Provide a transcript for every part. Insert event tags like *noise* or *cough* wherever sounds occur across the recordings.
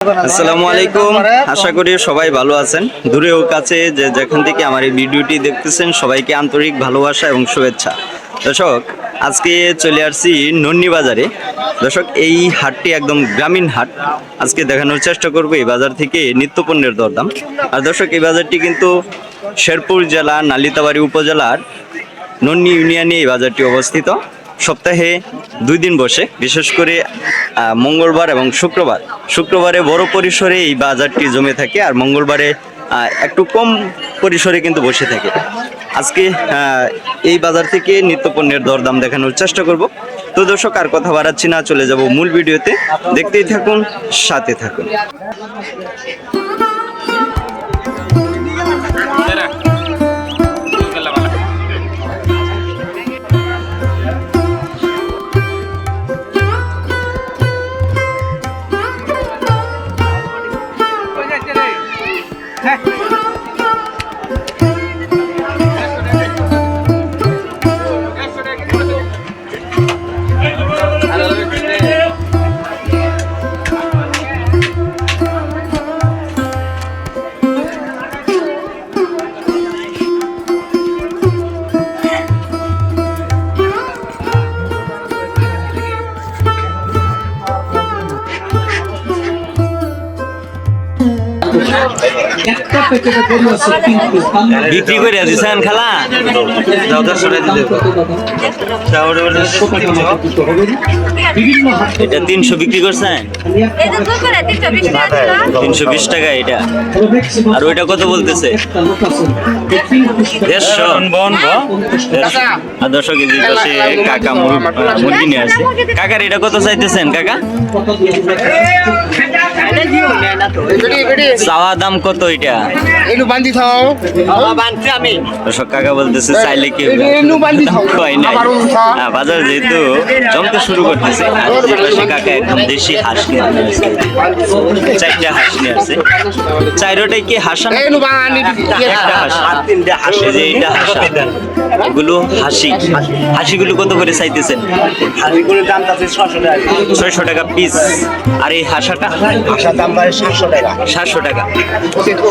আসসালামু আলাইকুম। আশা করি সবাই ভালো আছেন। দূরে ও কাছে যে যেখান থেকে আমার এই ভিডিওটি দেখতেছেন সবাইকে আন্তরিক ভালোবাসা এবং শুভেচ্ছা। দর্শক আজকে চলে আসছি নন্নি বাজারে। দর্শক এই হাটটি একদম গ্রামীণ হাট। আজকে দেখানোর চেষ্টা করব এই বাজার থেকে নিত্যপণ্যের দরদাম। আর দর্শক এই বাজারটি কিন্তু শেরপুর জেলা নালিতাবাড়ি উপজেলার নন্নি ইউনিয়নে এই বাজারটি অবস্থিত। সপ্তাহে দুই দিন বসে, বিশেষ করে মঙ্গলবার এবং শুক্রবার। শুক্রবারে বড় পরিসরে এই বাজারটি জমে থাকে আর মঙ্গলবারে একটু কম পরিসরে কিন্তু বসে থাকে। আজকে এই বাজার থেকে নিত্যপণ্যের দরদাম দেখানোর চেষ্টা করব। তো দর্শক, আর কথা বাড়াচ্ছি না, চলে যাব মূল ভিডিওতে। দেখতেই থাকুন, সাথে থাকুন। একটা বিক্রি করে দিয়েছেন খালা। এটা তিনশো বিক্রি করছেন তিনশো বিশ টাকা এটা। আর ওইটা কত বলতেছে? দেড়শো। এই পাশে কাকা মুর- মুরগি নিয়ে আসছে কাকার এটা কত চাইতেছেন, কাকা? চাওয়া দাম কত এটা? এনু বান্ধি থাও। দর্শক কাকা বলতেছে চাইলে কি এনু বান্ধি থাও। হয় উঠা হ্যাঁ, বাজার যেহেতু জমতে শুরু করতেছে কাকা একদম দেশি হাঁস নিয়ে আসছে। চারটা হাঁস নিয়ে আসছে। চাইরোটাই কি হাঁস না? এনু বান্ধি একটা হাঁস এই যে হাঁস। এগুলো হাসি। হাসিগুলো কত করে চাইতেছেন? হাজিগুলোর দাম টাকা। ছয়শো টাকা পিস আর এই হাসাটা? আসার দাম পারে সাতশো টাকা। সাতশো টাকা।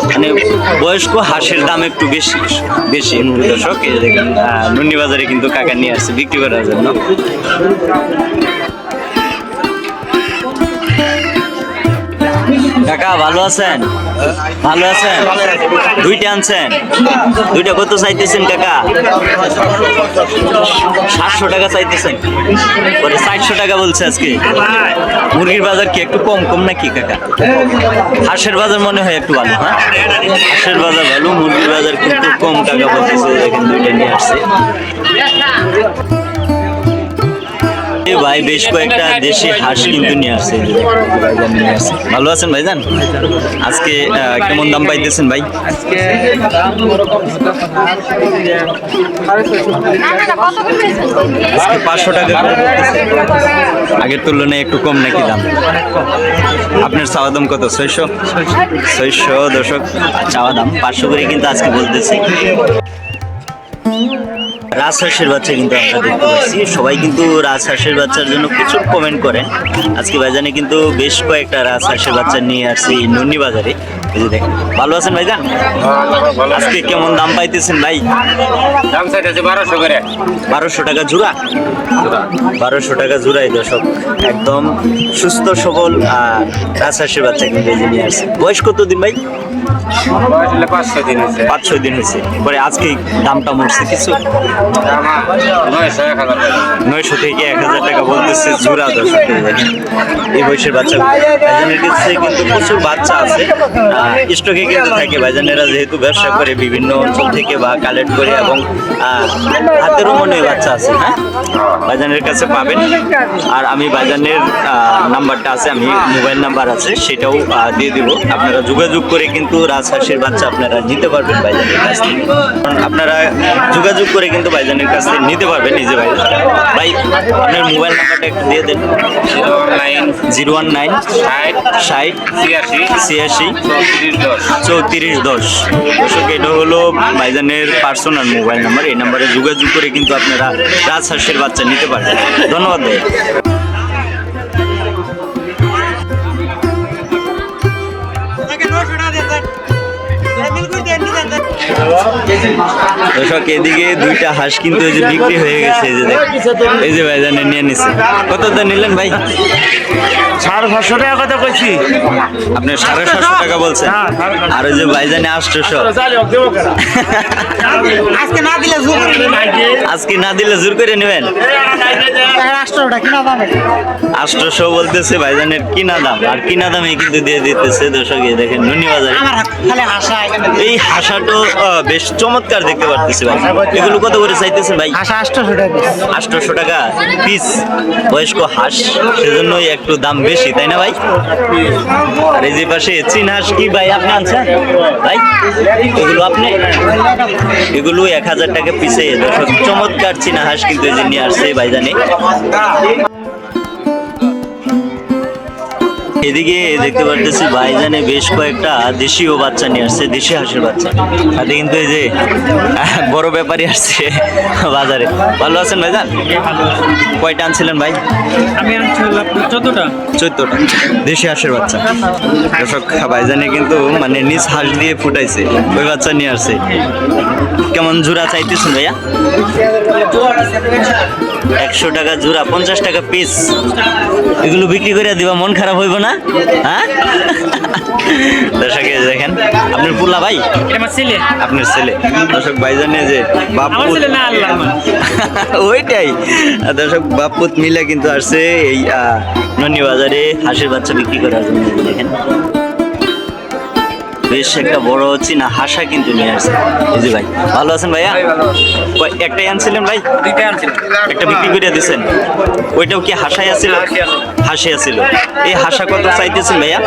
মানে বয়স্ক হাঁসের দাম একটু বেশি বেশি দর্শক নুন্নি বাজারে কিন্তু কাকা নিয়ে আসছে বিক্রি করার জন্য। কাকা, ভালো আছেন? ভালো আছেন? দুইটা আনছেন? দুইটা কত চাইতেছেন কাকা? সাতশো টাকা চাইতেছেন। পরে চারশো টাকা বলছে আজকে। মুরগির বাজার কি একটু কম কম নাকি কাকা? হাঁসের বাজার মনে হয় একটু ভালো হ্যাঁ? হাঁসের বাজার ভালো, মুরগির বাজার কিন্তু কম টাকা বলতেছে দুইটা নিয়ে আসছে। এ ভাই বেশ কয়েকটা দেশি হাঁস কিন্তু নিয়ে আসছে। ভালো আছেন ভাইজান? আজকে কেমন দাম পাইতেছেন ভাই? আজকে পাঁচশো টাকা আগের তুলনায় একটু কম নাকি দাম? আপনার চাওয়া দাম কত? ছয়শো? ছয়শো দশক চাওয়া দাম পাঁচশো করে কিন্তু আজকে বলতেছি। রাজহাঁসের বাচ্চা কিন্তু আমরা দেখতে পাচ্ছি। সবাই কিন্তু রাজহাঁসের বাচ্চার জন্য প্রচুর কমেন্ট করেন। আজকে বাজারে কিন্তু বেশ কয়েকটা রাজহাঁসের বাচ্চা নিয়ে আসছি নন্নি বাজারে এই যে দেখেন ভালো আছেন ভাইজান? আজকে কেমন দাম পাইতেছেন ভাই? দাম চাইতেছে বারোশো করে। বারোশো টাকা জোড়া? বারোশো টাকা জোড়াই দর্শক। একদম সুস্থ সবল আহ, রাজহাঁসের বাচ্চা কিন্তু নিয়ে আসছে বয়স কত দিন ভাই? দিন পাঁচ ছয় দিন হয়েছে। পরে আজকে দামটা মরছে। কিছু নয়শো থেকে এক হাজার টাকা বলতেছে জোড়া দর্শক এই বয়সের বাচ্চা কাছে কিন্তু প্রচুর বাচ্চা আছে। স্টকে কিন্তু থাকে ভাইজানেরা যেহেতু ব্যবসা করে বিভিন্ন অঞ্চল থেকে বা কালেক্ট করে এবং হাতেরও মনে বাচ্চা আছে হ্যাঁ? ভাইজানের কাছে পাবেন। আর আমি ভাইজানের নাম্বারটা আছে, আমি মোবাইল নাম্বার আছে, সেটাও দিয়ে দিব। আপনারা যোগাযোগ করে কিন্তু রাজহাঁসের বাচ্চা আপনারা নিতে পারবেন ভাইজানের কাছ থেকে। আপনারা যোগাযোগ করে কিন্তু ভাইজানের কাছ থেকে নিতে পারবেন নিজে ভাই। ভাই, আপনার মোবাইল নাম্বারটা একটু দিয়ে দেন। নাইন, জিরো ওয়ান নাইন, ষাট ষাট ছিয়াশি ছিয়াশি, চৌত্রিশ, দশ। চৌত্রিশ দশ দর্শক এটা হলো ভাইজানের পার্সোনাল মোবাইল নাম্বার। এই নাম্বারে যোগাযোগ করে কিন্তু আপনারা রাজহাঁসের বাচ্চা নিতে পারবেন। ধন্যবাদ ভাই। দর্শক এদিকে দুইটা হাঁস কিন্তু এই যে বিক্রি হয়ে গেছে এই যে এই যে ভাইজানে নিয়ে নিছে। কত দাম নিলেন ভাই? সাড়ে পাঁচশো টাকা কথা কইছি। আপনি সাড়ে সাতশো টাকা বলছেন? আর ওই যে ভাইজানে আটশোশো আজকে না দিলে জোর করে আজকে না দিলে জোর করে নেবেন? রাষ্ট্রটা কিনা দামে আটশোশো বলতেছে ভাইজানের কিনা দাম আর কিনা দামে কিন্তু দিয়ে দিতেছে দর্শক এই দেখেন নুনি বাজারে আমার খালি হাসা এখানে। এই হাসাটো বেশ চমৎকার দেখতে পারতেছি ভাই। এগুলো কত করে চাইতেছেন ভাই? হাসা টাকা। আটশোশো টাকা পিস বয়স্ক হাঁস সেজন্যই একটু দাম বেশি তাই না ভাই? আর এই যে পাশে চীন হাঁস কি ভাই আপনি আনছেন? ভাই এগুলো আপনি? এগুলো এক হাজার টাকা পিসে দর্শক চমৎকার চীনা হাঁস কিন্তু এই যে নিয়ে আসছে ভাই জানি এদিকে দেখতে পারতেছি ভাইজানে বেশ কয়েকটা দেশীয় বাচ্চা নিয়ে আসছে দেশি হাঁসের বাচ্চা। তাতে কিন্তু এই যে বড় ব্যাপারই আসছে বাজারে। ভালো আছেন ভাইজান? কয়টা আনছিলেন ভাই? আমি আনছিলাম চোদ্দটা। চোদ্দটা। দেশি হাঁসের বাচ্চা। দর্শক ভাইজানে কিন্তু মানে নিজ হাঁস দিয়ে ফুটাইছে ওই বাচ্চা নিয়ে আসছে। কেমন জোড়া চাইতেছেন ভাইয়া? একশো টাকা জোড়া পঞ্চাশ টাকা পিস এগুলো বিক্রি করে দিবা মন খারাপ হইব না? হ্যাঁ? দর্শক দেখেন আপনার পুল্লা ভাই? ছেলে। আপনার ছেলে। দর্শক ভাইজানে যে বাপ *laughs* ওইটাই। দর্শক বাপুত মিলে কিন্তু আসছে এই আহ, ননী বাজারে হাঁসের বাচ্চা বিক্রি করার জন্য। দেখেন। বেশ একটা বড় চীনা হাসা কিন্তু নিয়ে আসছে। যে ভাই ভালো আছেন ভাইয়া? একটাই আনছিলেন ভাই? দুইটা আনছিলাম। একটা বিক্রি করে দিয়েছেন ওইটাও কি হাসাই আছিল? হাসি আছিল। এই হাসা কত চাইতেছেন ভাইয়া?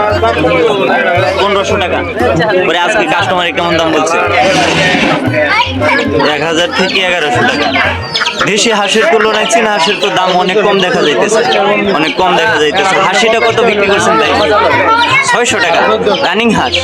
পনেরোশো টাকা। পরে আজকে কাস্টমার কেমন দাম বলছে? এক হাজার থেকে এগারোশো টাকা। দেশি হাঁসের তুলনায় চীনা হাঁসের তো দাম অনেক কম দেখা যাইতেছে। অনেক কম দেখা যাইতেছে। হাসিটা কত বিক্রি করছেন তাই? ছয়শো টাকা। রানিং হাঁস।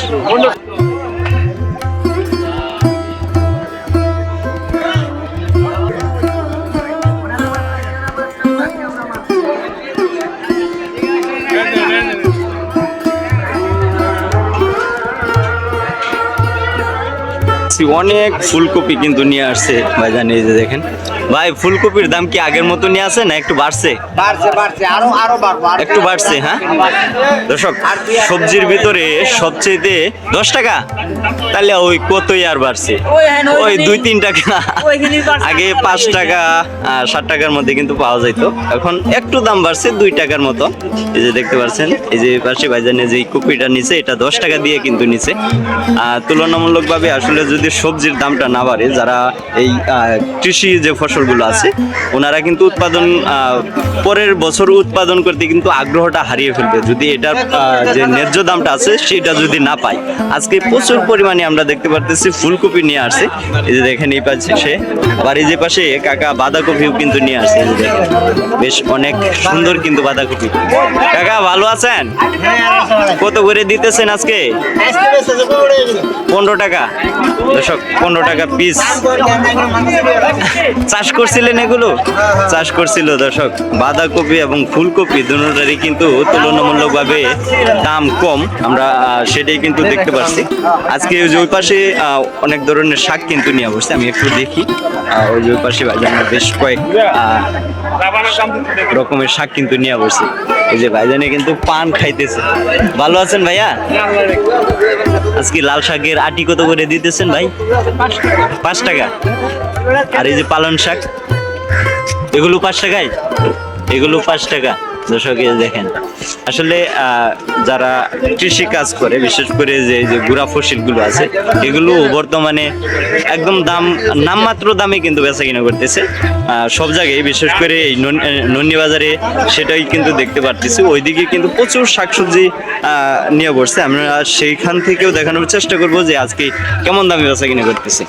অনেক ফুলকপি কিন্তু নিয়ে আসছে ভাই জানি যে দেখেন। ভাই ফুলকপির দাম কি আগের মতো নিয়ে আছে না একটু বাড়ছে? বাড়ছে বাড়ছে আরও আরও বাড়বো একটু বাড়ছে হ্যাঁ? দর্শক সবজির ভিতরে সবচেয়ে দশ টাকা? তাহলে ওই কতই আর বাড়ছে? ওই দুই তিন টাকা। আগে পাঁচ টাকা ষাট টাকার মধ্যে কিন্তু পাওয়া যাইতো। এখন একটু দাম বাড়ছে দুই টাকার মতো। এই যে দেখতে পাচ্ছেন এই যে পাশে ভাইজানে যে কপিটা নিচে এটা দশ টাকা দিয়ে কিন্তু নিচে। তুলনামূলকভাবে আসলে যদি সবজির দামটা না বাড়ে, যারা এই কৃষি যে ফসলগুলো আছে, ওনারা কিন্তু উৎপাদন পরের বছর উৎপাদন করতে কিন্তু আগ্রহটা হারিয়ে ফেলবে। যদি এটার যে ন্যায্য দামটা আছে, সেটা যদি না পায়। আজকে প্রচুর পরিমাণে আমরা দেখতে পারতেছি, ফুলকপি নিয়ে আসছে। এই যে দেখেন, এই পাশে সে বাড়ির যে পাশে কাকা বাঁধাকপিও কিন্তু নিয়ে আসছে। যে বেশ অনেক সুন্দর কিন্তু বাঁধাকপি। কাকা, ভালো আছেন? কত করে দিতেছেন আজকে? পনেরো টাকা। দর্শক, পনেরো টাকা পিস চাষ করছিলেন এগুলো? চাষ করছিল দর্শক, বাঁধাকপি এবং ফুলকপি দুটারই কিন্তু তুলনামূলকভাবে দাম কম। আমরা সেটাই কিন্তু দেখতে পাচ্ছি আজকে ওই পাশে অনেক ধরনের শাক কিন্তু নিয়ে বসছে, আমি একটু দেখি। ওই যে পাশে বেশ কয়েক রকমের শাক কিন্তু নিয়ে বসছে। এই যে ভাইজানে কিন্তু পান খাইতেছে। ভালো আছেন ভাইয়া? আজকে লাল শাকের আটি কত করে দিতেছেন ভাই? পাঁচ টাকা। আর এই যে পালন শাক, এগুলো পাঁচ টাকায়? এগুলো পাঁচ টাকা। দর্শক দেখেন। আসলে যারা কৃষি কাজ করে, বিশেষ করে যে যে গুড়া ফসলগুলো আছে, এগুলো বর্তমানে একদম দাম, নামমাত্র দামে কিন্তু বেচা কিনা করতেছে সব জায়গায়, বিশেষ করে এই নন্নি বাজারে সেটাই কিন্তু দেখতে পারতেছি। ওইদিকে কিন্তু প্রচুর শাকসবজি নিয়ে বসছে। আমরা সেইখান থেকেও দেখানোর চেষ্টা করব যে, আজকে কেমন দামে বেচা কিনা করতেছে।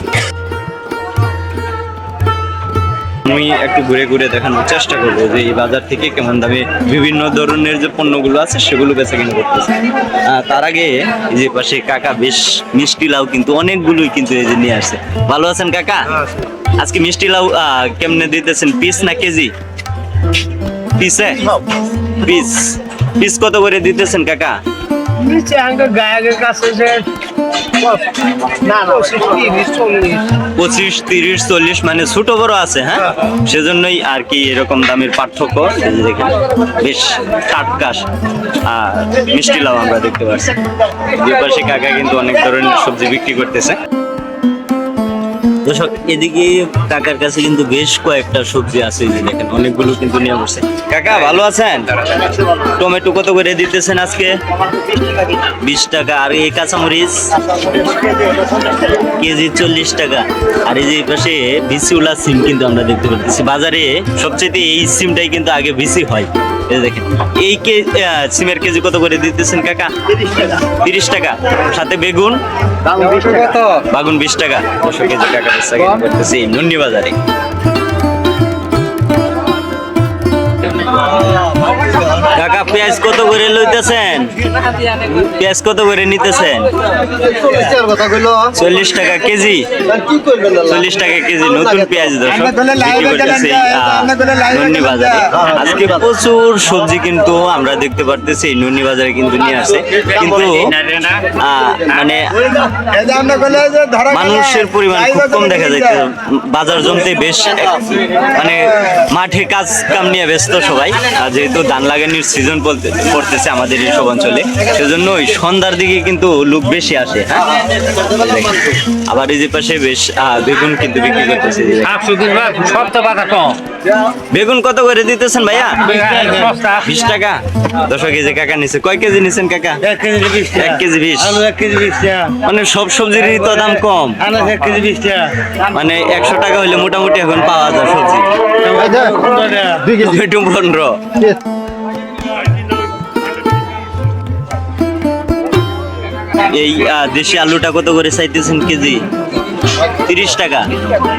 আমি একটু ঘুরে ঘুরে দেখানোর চেষ্টা করব যে এই বাজার থেকে কেমন দামে বিভিন্ন ধরনের যে পণ্যগুলো আছে সেগুলো বেচা কিনা করতেছে। তার আগে এই যে পাশে কাকা বেশ মিষ্টি লাউ কিন্তু অনেকগুলোই কিন্তু এই যে নিয়ে আসছে। ভালো আছেন কাকা? আজকে মিষ্টি লাউ আহ, কেমনে দিতেছেন? পিস না কেজি? পিসে? Piece piece. কত করে দিতেছেন কাকা? কাছে পঁচিশ, তিরিশ, চল্লিশ। মানে ছোট বড় আছে হ্যাঁ? সেজন্যই আর কি এরকম দামের পার্থক্য। বেশ টাটকা আর মিষ্টি লাভ আমরা দেখতে পাচ্ছি। দুই পাশে কাকা কিন্তু অনেক ধরনের সবজি বিক্রি করতেছে। দর্শক এদিকে কাকার কাছে কিন্তু বেশ কয়েকটা সবজি আছে যে দেখেন অনেকগুলো কিন্তু নিয়ে বসছে কাকা ভালো আছেন? টমেটো কত করে দিতেছেন আজকে? বিশ টাকা। আর এই কাঁচামরিচ কেজি চল্লিশ টাকা। আর এই যে পাশে বিসিউলা সিম কিন্তু আমরা দেখতে পাচ্ছি বাজারে সবচেয়ে এই সিমটাই কিন্তু আগে বেশি হয়। এই দেখেন এই কে সিমের কেজি কত করে দিতেছেন কাকা? তিরিশ টাকা। সাথে বেগুন? বাগুন বিশ টাকা। দুশো কেজি টাকা। বেচা কিনা করতেছি নুন্নি বাজারে কাকা পেঁয়াজ কত করে লইতেছেন? পেঁয়াজ কত করে নিতেছেন? চল্লিশ টাকা কেজি। চল্লিশ টাকা কেজি নতুন পেঁয়াজ নুন্নি বাজারে আজকে প্রচুর সবজি কিন্তু আমরা দেখতে পারতেছি নুনি বাজারে কিন্তু নিয়ে আসে। কিন্তু মানে মানুষের পরিমাণ খুব কম দেখা যাচ্ছে বাজার জমতে বেশ মানে মাঠে কাজ কাম নিয়ে ব্যস্ত সবাই। আর যেহেতু ধান লাগানোর সিজন পড়তেছে আমাদের এইসব অঞ্চলে। সেজন্য ওই সন্ধ্যার দিকে কিন্তু লোক বেশি আসে হ্যাঁ? আবার এই যে পাশে বেশ বেগুন কিন্তু বিক্রি করতেছে। এই। সব বেগুন কত করে দিতেছেন ভাইয়া? বিশ টাকা। দশ কেজি কাকা নিছে কয় কেজি নিছেন কাকা? এক কেজি বিশ মানে সব সবজিরই তো দাম কম। মানে একশো টাকা হইলে মোটামুটি এখন পাওয়া যায় সবজি। পনেরো। এই দেশি আলুটা কত করে চাইতেছেন কেজি? তিরিশ টাকা।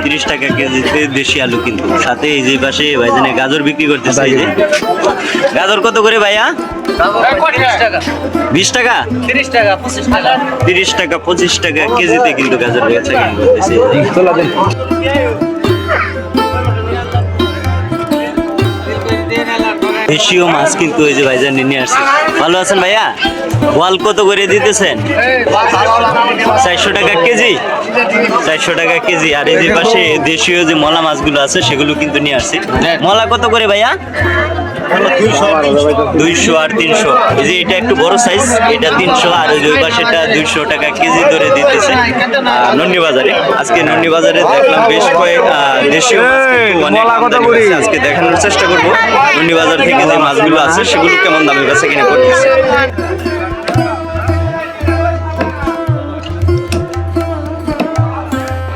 তিরিশ টাকা কেজিতে দেশি আলু কিন্তু। সাথে এই যে পাশে ভাইজানে গাজর বিক্রি করতেছে এই যে। গাজর কত করে ভাইয়া? বিশ টাকা? তিরিশ টাকা, পঁচিশ টাকা পঁচিশ টাকা কেজিতে কিন্তু গাজর বেচা করতেছে। দেশীয় মাছ কিন্তু ওই যে ভাইজান নিয়ে আসছে। ভালো আছেন ভাইয়া? ওয়াল কত করে দিতেছেন? চারশো টাকা কেজি? চারশো টাকা কেজি। আর যে পাশে দেশীয় যে মলা মাছগুলো আছে, সেগুলো কিন্তু নিয়ে আসছি। মলা কত করে ভাইয়া? দুইশো আর তিনশো। এই যে এটা একটু বড় সাইজ এটা তিনশো আর ওই পাশেটা দুইশো টাকা কেজি ধরে দিতেছে। নন্নি বাজারে আজকে নন্নি বাজারে দেখলাম বেশ কয়েক আহ, দেশীয় আজকে দেখানোর চেষ্টা করব। নন্দি বাজার থেকে যে মাছগুলো আছে সেগুলো কেমন দামের কাছে কিনে করতেছে?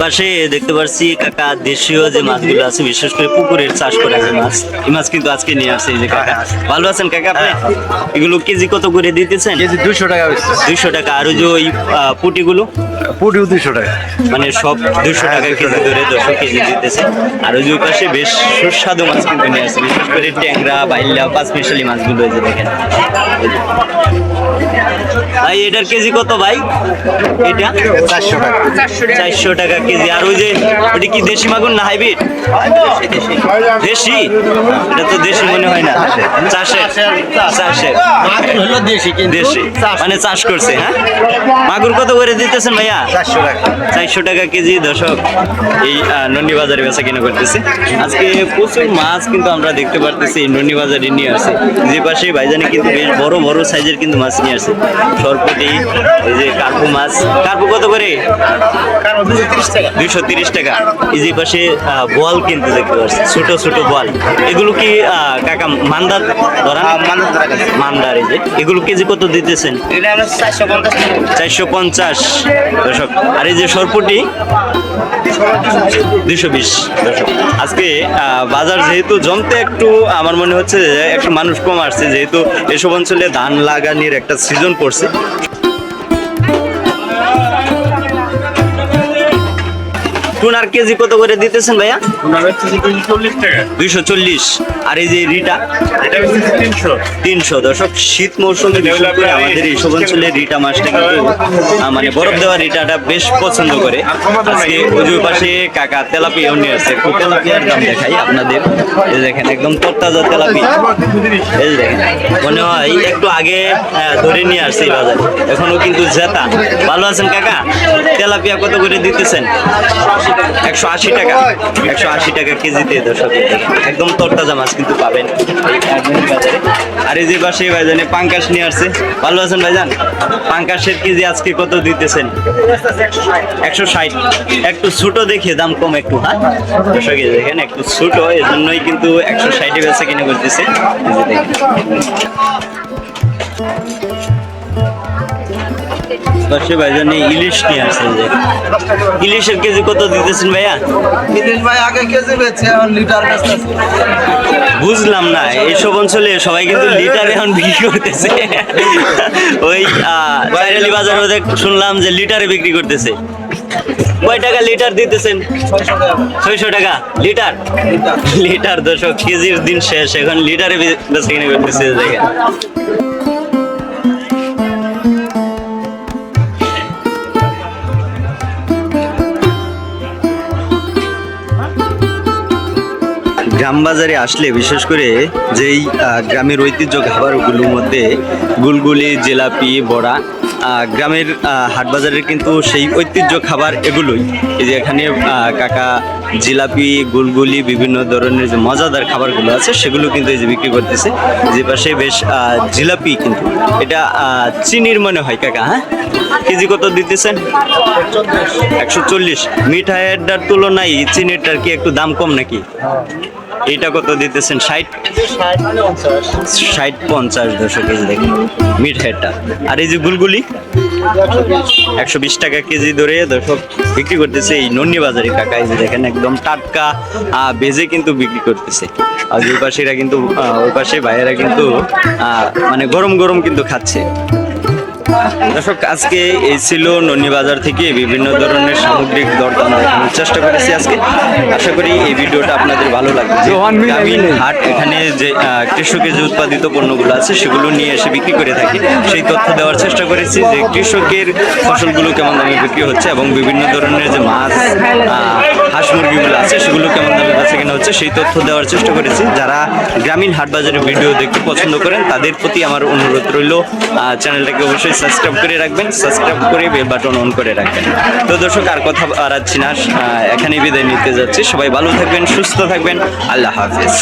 পাশে দেখতে পাচ্ছি কাকা দেশীয় যে মাছগুলো আছে বিশেষ করে পুকুরের চাষ করা যে মাছ এই মাছ কিন্তু আজকে নিয়ে আসছে এই যে কাকা। ভালো আছেন কাকা আপনি? এগুলো কেজি কত করে দিতেছেন? কেজি দুশো টাকা দুইশো টাকা। আর ওই যে ওই আহ, পুটিগুলো? পুটিও দুশো টাকা। মানে সব দুশো টাকা কেজি ধরে দশশো কেজি দিতেছে আর ওই যে ওই পাশে বেশ সুস্বাদু মাছ কিন্তু নিয়ে আসছে বিশেষ করে ট্যাংরা বাইল্লা পাঁচ মিশালি মাছগুলো এই যে দেখেন। ভাই এটার কেজি কত ভাই? এটা? চারশো টাকা। চারশো টাকা। কেজি। আর ওই যে ওটা কি দেশি মাগুর না হাইব্রিড? দেশি। এটা তো দেশি মনে হয় না। চাষের। চাষের। হলো দেশি। দেশি মানে চাষ করছে হ্যাঁ? মাগুর কত করে দিতেছেন ভাইয়া? চারশো টাকা। চারশো টাকা কেজি দর্শক। এই নন্দি বাজারে বেচা কিনা করতেছে। আজকে প্রচুর মাছ কিন্তু আমরা দেখতে পারতেছি নন্দি বাজারে নিয়ে আসছে যে পাশে ভাইজানে কিন্তু বেশ বড় বড় সাইজের কিন্তু মাছ নিয়ে আসছে সরপটি এই যে কার্পু মাছ। কার্পু কত করে? দুইশো তিরিশ টাকা। এই যে পাশে বল কিন্তু দেখতে পাচ্ছি ছোট ছোট বল এগুলো কি কাকা মান্দার ধরা? মান্দার এই যে। এগুলো কেজি কত দিতেছেন? চারশো পঞ্চাশ দর্শক। আর এই যে সরপুটি দুইশো বিশ দর্শক। আজকে আহ, বাজার যেহেতু জমতে একটু আমার মনে হচ্ছে যে একটু মানুষ কম আসছে যেহেতু এসব অঞ্চলে ধান লাগানির একটা সিজন পড়ছে। টুনার কেজি কত করে দিতেছেন ভাইয়া? চল্লিশ টাকা দুইশো চল্লিশ। আর এই যে রিটা তিনশো। তিনশো। দর্শক শীত মৌসুমে আমাদের এইসব অঞ্চলে রিটা মাছটা কিন্তু মানে বরফ দেওয়া রিটাটা বেশ পছন্দ করে। আজকে ওজুর পাশে কাকা তেলাপিয়াও নিয়ে আসছে একটু তেলাপিয়ার দাম দেখাই আপনাদের। এই দেখেন একদম তরতাজা তেলাপিয়া এই দেখেন মনে হয় একটু আগে ধরে নিয়ে আসছে বাজারে। এখনও কিন্তু জেতা। ভালো আছেন কাকা? তেলাপিয়া কত করে দিতেছেন? একশো আশি টাকা। একশো আশি টাকা কেজিতে দর্শক একদম তরতাজা মাছ কিন্তু পাবেন। আর এই যে পাশে ভাইজানে পাঙ্কাশ নিয়ে আসছে। ভালো আছেন ভাইজান? পাঙ্কাশের কেজি আজকে কত দিতেছেন? একশো ষাট। একটু ছোট দেখে দাম কম একটু হ্যাঁ? দর্শক দেখেন, একটু ছোট এই জন্যই কিন্তু একশো ষাটে বেচে কিনে যে দেখেন। পাশে ভাইজানে ইলিশ নিয়ে আসছে এই যে। ইলিশের কেজি কত দিতেছেন ভাইয়া? বিদেশ ভাই আগে কেজি বেচে এখন লিটার বুঝলাম না এইসব অঞ্চলে সবাই কিন্তু লিটার এখন বিক্রি করতেছে। ওই আহ, বাজার মধ্যে শুনলাম যে লিটারে বিক্রি করতেছে। কয় টাকা লিটার দিতেছেন? ছয়শো টাকা। লিটার? লিটার। দশক কেজির দিন শেষ এখন লিটারে বেচা কিনে করতেছে দেখেন। গ্রাম বাজারে আসলে বিশেষ করে যেই গ্রামের ঐতিহ্য খাবারগুলোর মধ্যে গুলগুলি জিলাপি বড়া গ্রামের আহ, হাট বাজারের কিন্তু সেই ঐতিহ্য খাবার এগুলোই। এই যে এখানে কাকা জিলাপি গুলগুলি বিভিন্ন ধরনের যে মজাদার খাবারগুলো আছে সেগুলো কিন্তু এই যে বিক্রি করতেছে। যে পাশে বেশ জিলাপি কিন্তু। এটা চিনির মনে হয় কাকা হ্যাঁ? কেজি কত দিতেছেন? একশো চল্লিশ। মিঠাইয়েরটার তুলনায় চিনিরটার কি একটু দাম কম নাকি? এইটা কত দিতেছেন? ষাট? ষাট পঞ্চাশ দশক কেজি দেখেন মিঠাইটা আর এই যে গুলগুলি? একশো বিশ টাকা কেজি ধরে দর্শক বিক্রি করতেছে এই নন্নি বাজারে কাকা। এই যে দেখেন, একদম টাটকা বেজে কিন্তু বিক্রি করতেছে। আর ওই পাশেরা কিন্তু ওই পাশে ভাইয়েরা কিন্তু মানে গরম গরম কিন্তু খাচ্ছে। দর্শক আজকে এই ছিল নন্নি বাজার থেকে বিভিন্ন ধরনের সামগ্রিক দরদাম দেখানোর চেষ্টা করেছি আজকে। আশা করি এই ভিডিওটা আপনাদের ভালো লাগবে। গ্রামীণ হাট এখানে যে কৃষকের যে উৎপাদিত পণ্যগুলো আছে সেগুলো নিয়ে এসে বিক্রি করে থাকি। সেই তথ্য দেওয়ার চেষ্টা করেছি যে কৃষকের ফসলগুলো কেমন দামে বিক্রি হচ্ছে এবং বিভিন্ন ধরনের যে মাছ হাঁস মুরগিগুলো আছে সেগুলো কেমন দামে বেচা কেনা হচ্ছে সেই তথ্য দেওয়ার চেষ্টা করেছি। যারা গ্রামীণ হাট বাজারের ভিডিও দেখতে পছন্দ করেন তাদের প্রতি আমার অনুরোধ রইল চ্যানেলটাকে অবশ্যই সাবস্ক্রাইব করে রাখবেন সাবস্ক্রাইব করে বেল বাটন অন করে রাখবেন। তো দর্শক, আর কথা বাড়াচ্ছি না এখানেই বিদায় নিতে যাচ্ছি। সবাই ভালো থাকবেন, সুস্থ থাকবেন, আল্লাহ হাফেজ।